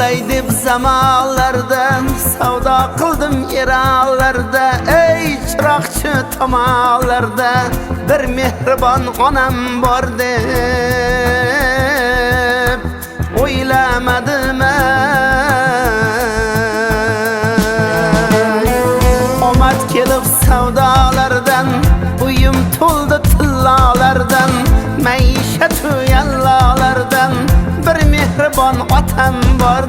deb zamonlarda savdo qildim yerallarda ey chiroqchi tomonlarda bir mehribon onam bor deb o'ylamadim omad kelib savdolardan uyim to'ldi tillolardan mehribon otam bor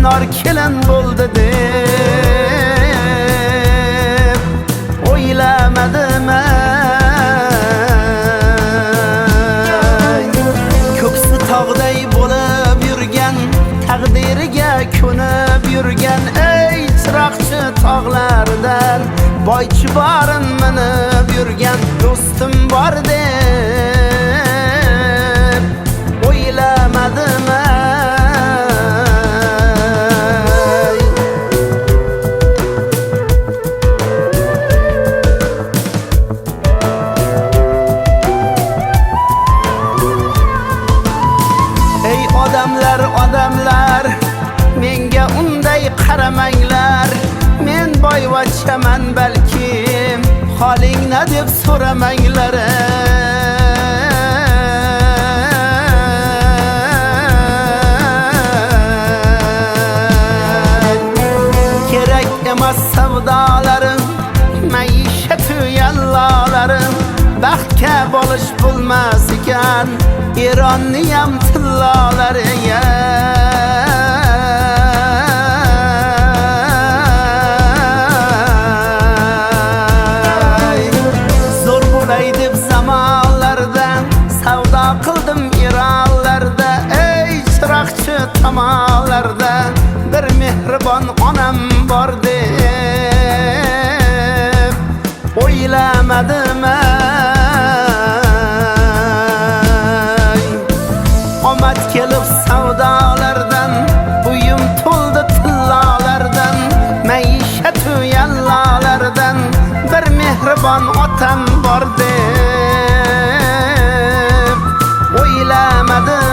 gulnor kelin bo'ldi deb o'ylamadim ey. ko'ksi tog'day bo'lib yurgan taqdiriga ko'nib yurgan ey chiroqchi tog'lardan boychi borin minib yurgan do'stim bor deb qaramanglar men boyvachchaman balkim holingna deb so'ramanglar kerak emas savdolarim maishatu yallolarim baxtga bolish bo'lmas ekan eronniyam tillolariga söylemedim ey. Omet gelip savdalardan Buyum tuldu tillalardan Meyişet uyallalardan Bir mehriban otam vardı Oylemedim